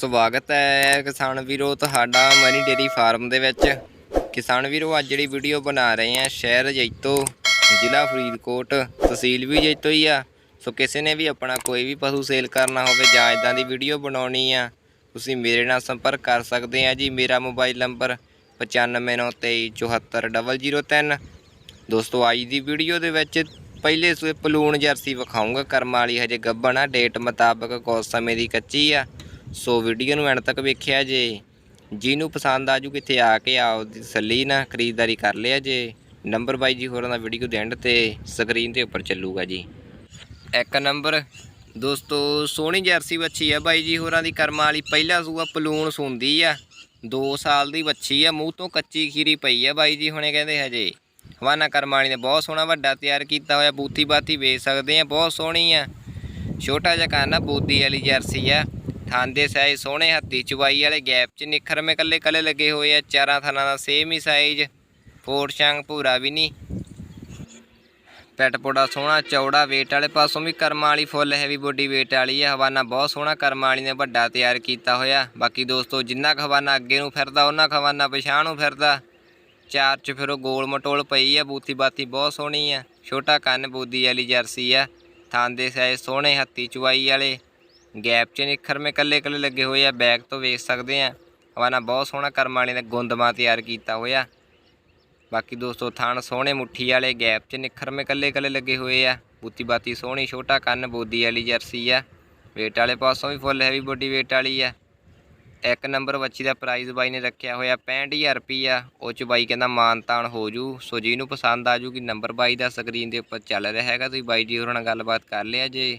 ਸਵਾਗਤ ਹੈ ਕਿਸਾਨ ਵੀਰੋ, ਤੁਹਾਡਾ ਮਨੀ ਡੇਰੀ ਫਾਰਮ ਦੇ ਵਿੱਚ। ਕਿਸਾਨ ਵੀਰੋ, ਅੱਜ ਜਿਹੜੀ ਵੀਡੀਓ ਬਣਾ ਰਹੇ ਆ ਸ਼ਹਿਰ ਜੈਤੋ, ਜ਼ਿਲ੍ਹਾ ਫਰੀਦਕੋਟ, ਤਹਿਸੀਲ ਵੀ ਜੈਤੋ ਹੀ ਆ। ਸੋ ਕਿਸੇ ਨੇ ਵੀ ਆਪਣਾ ਕੋਈ ਵੀ ਪਸ਼ੂ ਸੇਲ ਕਰਨਾ ਹੋਵੇ ਜਾਂ ਇਦਾਂ ਦੀ ਵੀਡੀਓ ਬਣਾਉਣੀ ਆ, ਤੁਸੀਂ ਮੇਰੇ ਨਾਲ ਸੰਪਰਕ ਕਰ ਸਕਦੇ ਆ ਜੀ। ਮੇਰਾ ਮੋਬਾਈਲ ਨੰਬਰ 9593744003 ਦੋਸਤੋ, ਅੱਜ ਦੀ ਵੀਡੀਓ ਦੇ ਵਿੱਚ ਪਹਿਲੇ ਸੂਏ ਪਲੂਣ ਜਰਸੀ ਵਿਖਾਉਂਗਾ ਕਰਮ ਵਾਲੀ ਹਜੇ ਗੱਭਣ ਆ ਡੇਟ ਮੁਤਾਬਕ ਕੁਝ ਸਮੇਂ ਦੀ ਕੱਚੀ ਆ। ਸੋ ਵੀਡੀਓ ਨੂੰ ਐਂਡ ਤੱਕ ਵੇਖਿਆ ਜੇ। ਜਿਹਨੂੰ ਪਸੰਦ ਆ ਜੂ ਕਿੱਥੇ ਆ ਕੇ ਆਓ ਦੀ ਤਸੱਲੀ ਨਾ ਖਰੀਦਦਾਰੀ ਕਰ ਲਿਆ ਜੇ। ਨੰਬਰ ਬਾਈ ਜੀ ਹੋਰਾਂ ਦਾ ਵੀਡੀਓ ਦੇ ਐਂਡ ਤੇ ਸਕਰੀਨ ਦੇ ਉੱਪਰ ਚੱਲੂਗਾ ਜੀ। ਇੱਕ ਨੰਬਰ। ਦੋਸਤੋ, ਸੋਹਣੀ ਜਰਸੀ ਬੱਚੀ ਆ ਬਾਈ ਜੀ ਹੋਰਾਂ ਦੀ ਕਰਮਾਂ ਵਾਲੀ। ਪਹਿਲਾ ਸੂਆ ਪਲੂਣ ਸੁੰਦੀ ਆ। 2 ਸਾਲ ਦੀ ਬੱਚੀ ਆ, ਮੂੰਹ ਤੋਂ ਕੱਚੀ ਖੀਰੀ ਪਈ ਆ ਬਾਈ ਜੀ ਹੁਣੇ ਕਹਿੰਦੇ ਹਜੇ। ਹਵਾਨਾ ਕਰਮਾਣੀ ਨੇ ਬਹੁਤ ਸੋਹਣਾ ਵੱਡਾ ਤਿਆਰ ਕੀਤਾ ਹੋਇਆ, ਬੂਥੀ ਬਾਤੀ ਵੇਚ ਸਕਦੇ ਆ, ਬਹੁਤ ਸੋਹਣੀ ਆ। ਛੋਟਾ ਜਿਹਾ ਕਾਨਾ ਬੂਦੀ ਵਾਲੀ ਜਰਸੀ ਆ। ਥਾਂਦੇ ਸਾਈਜ਼ ਸੋਹਣੇ ਹੱਥੀ ਚੁਵਾਈ ਵਾਲੇ ਗੈਪ 'ਚ ਨਿਖਰਮੇ ਕੱਲੇ ਕੱਲੇ ਲੱਗੇ ਹੋਏ ਆ, ਚਾਰਾਂ ਥਾਨਾਂ ਦਾ ਸੇਮ ਹੀ ਸਾਈਜ਼ ਫੋਰ ਸ਼ਾਂਗ ਭੂਰਾ ਵੀ ਨਹੀਂ। ਪੈਟ ਪੋੜਾ ਸੋਹਣਾ, ਚੌੜਾ weight ਵਾਲੇ ਪਾਸੋਂ ਵੀ ਕਰਮਾਂ ਵਾਲੀ ਫੁੱਲ ਹੈਵੀ ਬੋਡੀ weight ਵਾਲੀ ਹੈ ਹਵਾਨਾ ਬਹੁਤ ਸੋਹਣਾ ਕਰਮਾਂ ਵਾਲੀ ਨੇ ਵੱਡਾ ਤਿਆਰ ਕੀਤਾ ਹੋਇਆ। ਬਾਕੀ ਦੋਸਤੋ, ਜਿੰਨਾ ਕੁ ਅੱਗੇ ਨੂੰ ਫਿਰਦਾ ਉਹਨਾਂ ਕੁ ਹਵਾਨਾ ਪਛਾਣ ਨੂੰ ਫਿਰਦਾ। ਚਾਰ ਚ ਫਿਰ ਉਹ ਗੋਲ ਮਟੋਲ ਪਈ ਆ ਬੂਤੀ ਬਾਤੀ ਬਹੁਤ ਸੋਹਣੀ ਆ। ਛੋਟਾ ਕੰਨ ਬੂਦੀ ਵਾਲੀ ਜਰਸੀ ਆ, ਥਾਂ ਦੇ ਸਾਈਜ਼ ਸੋਹਣੇ ਹੱਥੀ ਚੁਆਈ ਵਾਲੇ। ਗੈਪ ਚ ਨਿਖਰਮੇ ਕੱਲੇ ਕੱਲੇ ਲੱਗੇ ਹੋਏ ਆ ਬੈਕ ਤੋਂ ਵੇਖ ਸਕਦੇ ਆ। ਹਵਾਨਾ ਬਹੁਤ ਸੋਹਣਾ ਕਰਮਾਂ ਵਾਲੇ ਨੇ ਗੁੰਦਮਾ ਤਿਆਰ ਕੀਤਾ ਹੋਇਆ। ਬਾਕੀ ਦੋਸਤੋ, ਥਾਣ ਸੋਹਣੇ ਮੁੱਠੀ ਵਾਲੇ ਗੈਪ 'ਚ ਨਿਖਰਮੇ ਕੱਲੇ ਕੱਲੇ ਲੱਗੇ ਹੋਏ ਆ। ਬੂਤੀ ਬਾਤੀ ਸੋਹਣੀ, ਛੋਟਾ ਕੰਨ, ਬੋਦੀ ਵਾਲੀ ਜਰਸੀ ਆ। weight ਵਾਲੇ ਪਾਸੋਂ ਵੀ ਫੁੱਲ ਹੈਵੀ ਬੋਡੀ weight ਵਾਲੀ ਆ। ਇੱਕ ਨੰਬਰ ਬੱਚੀ ਦਾ ਪ੍ਰਾਈਜ਼ ਬਾਈ ਨੇ ਰੱਖਿਆ ਹੋਇਆ 65000 ਰੁਪਈਆ। ਉਹ ਚ ਬਾਈ ਕਹਿੰਦਾ ਮਾਨ ਤਾਨ ਹੋ ਜੂ। ਸੋ ਨੂੰ ਪਸੰਦ ਆ ਜੂਗੀ ਨੰਬਰ ਬਾਈ ਦਾ ਸਕਰੀਨ ਦੇ ਉੱਪਰ ਚੱਲ ਰਿਹਾ ਹੈਗਾ। ਤੁਸੀਂ ਬਾਈ ਜੀ ਹੋਰਾਂ ਨਾਲ ਗੱਲਬਾਤ ਕਰ ਲਿਆ ਜੇ।